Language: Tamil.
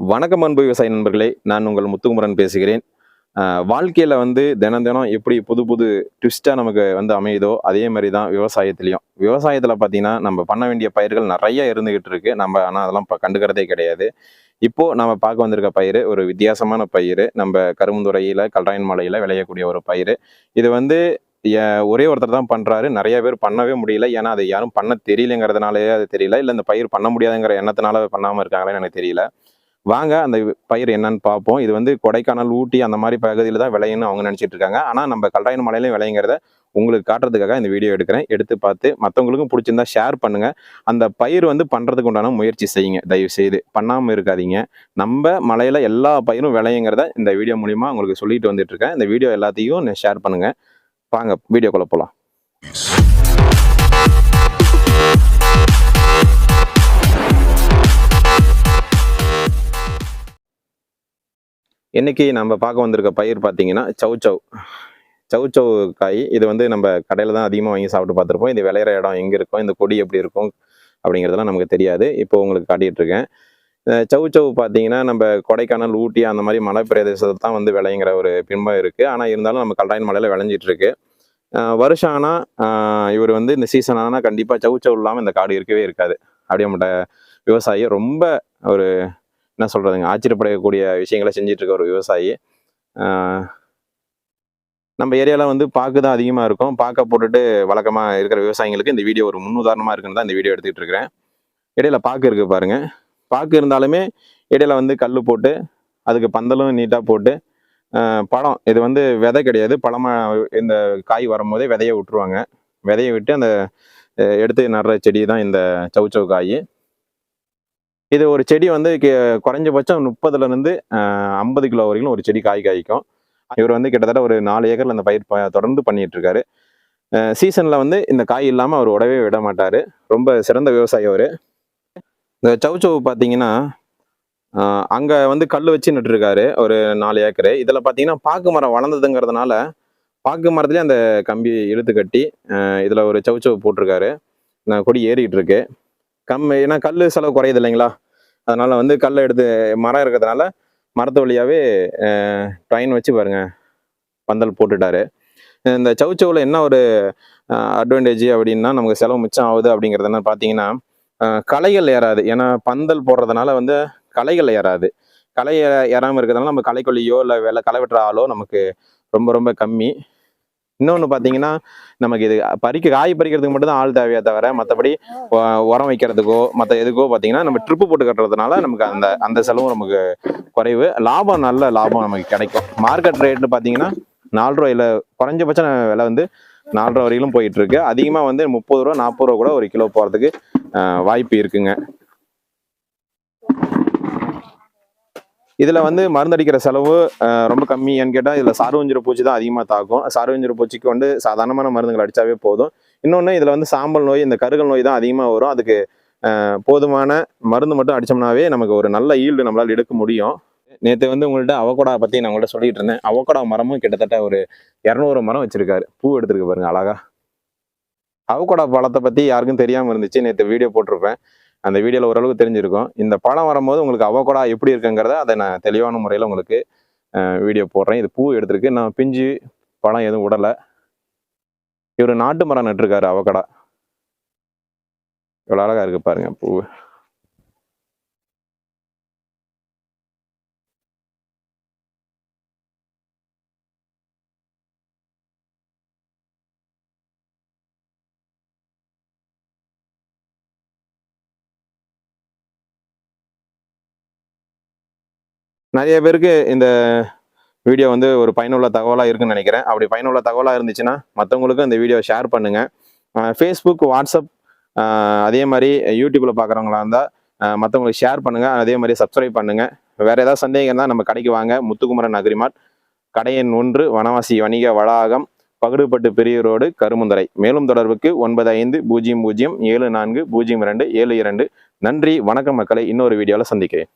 வணக்கம் அன்பு விவசாய நண்பர்களே நான் உங்கள் முத்துக்குமரன் பேசுகிறேன். வாழ்க்கையில் வந்து தினம் தினம் எப்படி புது புது ட்விஸ்ட்டாக நமக்கு வந்து அமையுதோ அதே மாதிரி தான் விவசாயத்துலேயும். விவசாயத்தில் பார்த்தீங்கன்னா நம்ம பண்ண வேண்டிய பயிர்கள் நிறைய இருந்துகிட்டு இருக்கு. நம்ம ஆனால் அதெல்லாம் இப்போ கண்டுக்கிறதே கிடையாது. இப்போது நம்ம பார்க்க வந்திருக்க பயிர் ஒரு வித்தியாசமான பயிர் நம்ம கரும்புந்துறையில் கல்ராயன் மலையில் விளையக்கூடிய ஒரு பயிர் இது வந்து ஒரே ஒருத்தர் தான் பண்ணுறாரு நிறைய பேர் பண்ணவே முடியல. ஏன்னா அதை யாரும் பண்ண தெரியலங்கிறதுனாலே அது தெரியல. இல்லை இந்த பயிர் பண்ண முடியாதுங்கிற எண்ணத்தினால பண்ணாமல் இருக்காங்களேன்னு எனக்கு தெரியல. வாங்க அந்த பயிர் என்னன்னு பார்ப்போம். இது வந்து கொடைக்கானல் ஊட்டி அந்த மாதிரி பகுதியில் தான் விளையும்னு அவங்க நினச்சிட்டு இருக்காங்க. ஆனால் நம்ம கல்ராயன் மலையிலையும் விளையுங்கிறத உங்களுக்கு காட்டுறதுக்காக இந்த வீடியோ எடுக்கிறேன். எடுத்து பார்த்து மற்றவங்களுக்கும் பிடிச்சிருந்தா ஷேர் பண்ணுங்க. அந்த பயிர் வந்து பண்ணுறதுக்கு உண்டான முயற்சி செய்யுங்க. தயவு செய்து பண்ணாமல் இருக்காதீங்க. நம்ம மலையில் எல்லா பயிரும் விளையுங்கிறத இந்த வீடியோ மூலிமா உங்களுக்கு சொல்லிட்டு வந்துட்டு இருக்கேன். இந்த வீடியோ எல்லாத்தையும் ஷேர் பண்ணுங்க. வாங்க வீடியோக்குள்ளே போகலாம் இன்றைக்கி நம்ம பார்க்க வந்திருக்க பயிர் பார்த்தீங்கன்னா சவ் சவ் காய். இது வந்து நம்ம கடையில் தான் அதிகமாக வாங்கி சாப்பிட்டு பார்த்துருப்போம். இது விளையிற இடம் எங்கே இருக்கும்? இந்த கொடி எப்படி இருக்கும்? அப்படிங்கிறதெல்லாம் நமக்கு தெரியாது. இப்போ உங்களுக்கு காட்டிகிட்ருக்கேன் இருக்கேன். பார்த்தீங்கன்னா நம்ம கொடைக்கானல் ஊட்டி அந்த மாதிரி மலை பிரதேசத்தை தான் வந்து விளையுங்கிற ஒரு பின்பம் இருக்குது ஆனால் இருந்தாலும் நம்ம கல்டாயின் மலையில் விளைஞ்சிட்ருக்கு வருஷம் ஆனால் இவர் வந்து இந்த சீசன் ஆனால் கண்டிப்பாக சவ் இல்லாமல் இந்த காடு இருக்கவே இருக்காது. அப்படியே நம்மகிட்ட விவசாயி ரொம்ப ஒரு என்ன சொல்கிறதுங்க ஆச்சரியப்படக்கூடிய விஷயங்களை செஞ்சுட்டு இருக்க ஒரு விவசாயி. நம்ம ஏரியாவில் வந்து பாக்கு தான் அதிகமாக இருக்கும். பாக்க போட்டுட்டு வழக்கமாக இருக்கிற விவசாயிங்களுக்கு இந்த வீடியோ ஒரு முன்னுதாரணமாக இருக்குன்னு தான் இந்த வீடியோ எடுத்துக்கிட்டு இருக்கிறேன். இடையில பாக்கு இருக்கு பாருங்க. பாக்கு இருந்தாலுமே இடையில வந்து கல் போட்டு அதுக்கு பந்தலும் நீட்டாக போட்டு பழம் இது வந்து விதை கிடையாது. பழமாக இந்த காய் வரும்போதே விதையை விட்டுருவாங்க. விதையை விட்டு அந்த எடுத்து நடுற செடி தான் இந்த சவுச்சவு காய். இது ஒரு செடி வந்து குறைஞ்சபட்சம் முப்பதுல இருந்து ஐம்பது கிலோ வரைக்கும் ஒரு செடி காய் காய்க்கும். இவர் வந்து கிட்டத்தட்ட ஒரு நாலு ஏக்கர்ல அந்த பயிர் ப- தொடர்ந்து பண்ணிட்டு இருக்காரு சீசன்ல வந்து இந்த காய் இல்லாம அவர் உடவே விட மாட்டாரு. ரொம்ப சிறந்த விவசாயி அவரு. இந்த சவுச்சவு பார்த்தீங்கன்னா அங்கே அங்க வந்து கல் வச்சு நட்டுருக்காரு ஒரு நாலு ஏக்கரு. இதுல பார்த்தீங்கன்னா பாக்கு மரம் வளர்ந்ததுங்கிறதுனால பாக்கு மரத்துலேயே அந்த கம்பி இழுத்து கட்டி இதில் இதுல ஒரு சவுச்சவு போட்டிருக்காரு. நான் கொடி ஏறிட்டு இருக்கு கம் ஏன்னா கல் செலவு குறையுது இல்லைங்களா? அதனால் வந்து கல்லை எடுத்து மரம் இருக்கிறதுனால மரத்து வழியாகவே ட்ரெயின் வச்சு பாருங்க. பந்தல் போட்டுட்டாரு. இந்த சவுச்சவில் என்ன ஒரு அட்வான்டேஜ் அப்படின்னா நமக்கு செலவு மிச்சம் ஆகுது அப்படிங்கிறது என்ன பார்த்தீங்கன்னா களைகள் ஏறாது. ஏன்னா பந்தல் போடுறதுனால வந்து களைகள் ஏறாது. களை ஏறாமல் இருக்கிறதுனால நம்ம களைக்கொல்லியோ இல்லை வெள்ளை களை வெட்டுற ஆளோ நமக்கு ரொம்ப ரொம்ப கம்மி. இன்னொன்று பார்த்தீங்கன்னா நமக்கு இது பறிக்க காய் பறிக்கிறதுக்கு மட்டும் தான் ஆள் தேவையா தவிர மற்றபடி உரம் வைக்கிறதுக்கோ மற்ற எதுக்கோ பார்த்தீங்கன்னா நம்ம ட்ரிப்பு போட்டு கட்டுறதுனால நமக்கு அந்த அந்த செலவும் நமக்கு குறைவு. லாபம் நல்ல லாபம் நமக்கு கிடைக்கும். மார்க்கெட் ரேட்னு பார்த்தீங்கன்னா நாலு ரூபாயில் குறைஞ்சபட்ச விலை வந்து நாலு ரூபா வரையிலும் போயிட்டு இருக்கு. அதிகமாக வந்து முப்பது ரூபா நாற்பது ரூபா கூட ஒரு கிலோ போகிறதுக்கு வாய்ப்பு இருக்குங்க. இதில் வந்து மருந்தடிக்கிற செலவு ரொம்ப கம்மியான்னு கேட்டால் இதில் சார்வஞ்சிர பூச்சி தான் அதிகமாக தாக்கும். சார்வஞ்சிர பூச்சிக்கு வந்து சாதாரணமான மருந்துகள் அடித்தாவே போதும். இன்னொன்று இதில் வந்து சாம்பல் நோய் இந்த கருகல் நோய் தான் அதிகமாக வரும். அதுக்கு போதுமான மருந்து மட்டும் அடிச்சோம்னாவே நமக்கு ஒரு நல்ல ஈல்டு நம்மளால் எடுக்க முடியும். நேற்று வந்து உங்கள்கிட்ட அவக்கோடா பற்றி நான் உங்கள்கிட்ட சொல்லிட்டு இருந்தேன். அவக்கோடா மரமும் கிட்டத்தட்ட ஒரு இரநூறு மரம் வச்சிருக்காரு. பூ எடுத்துருக்கு பாருங்க அழகா. அவக்கோடா பழத்தை பற்றி யாருக்கும் தெரியாமல் இருந்துச்சு. நேற்று வீடியோ போட்டிருப்பேன். அந்த வீடியோவில் ஓரளவுக்கு தெரிஞ்சிருக்கும். இந்த பழம் வரும்போது உங்களுக்கு அவகோடா எப்படி இருக்குங்கிறத அதை நான் தெளிவான முறையில் உங்களுக்கு வீடியோ போடுறேன். இது பூ எடுத்திருக்கு. நான் பிஞ்சு பழம் எதுவும் விடலை இவர் நாட்டு மரம் நட்டுருக்காரு அவகோடா. இவ்வளோ அழகா இருக்கு பாருங்க பூ. நிறைய பேருக்கு இந்த வீடியோ வந்து ஒரு பயனுள்ள தகவலாக இருக்குன்னு நினைக்கிறேன். அப்படி பயனுள்ள தகவலாக இருந்துச்சுன்னா மற்றவங்களுக்கும் இந்த வீடியோ ஷேர் பண்ணுங்கள் ஃபேஸ்புக் வாட்ஸ்அப் அதே மாதிரி யூடியூப்பில் பார்க்குறவங்களா இருந்தால் மற்றவங்களுக்கு ஷேர் பண்ணுங்கள் அதே மாதிரி சப்ஸ்கிரைப் பண்ணுங்கள் வேறு ஏதாவது சந்தேகம் இருந்தால் நம்ம கடைக்கு வாங்க. முத்துக்குமரன் அக்ரிமாட் கடையின் ஒன்று வனவாசி வணிக வளாகம் பகுடுபட்டு பெரிய ரோடு கருமுந்தரை. மேலும் தொடர்புக்கு ஒன்பது ஐந்து பூஜ்ஜியம் பூஜ்ஜியம் ஏழு நான்கு பூஜ்ஜியம் இரண்டு ஏழு இரண்டு. நன்றி வணக்கம் மக்களை. இன்னொரு வீடியோவில் சந்திக்கிறேன்.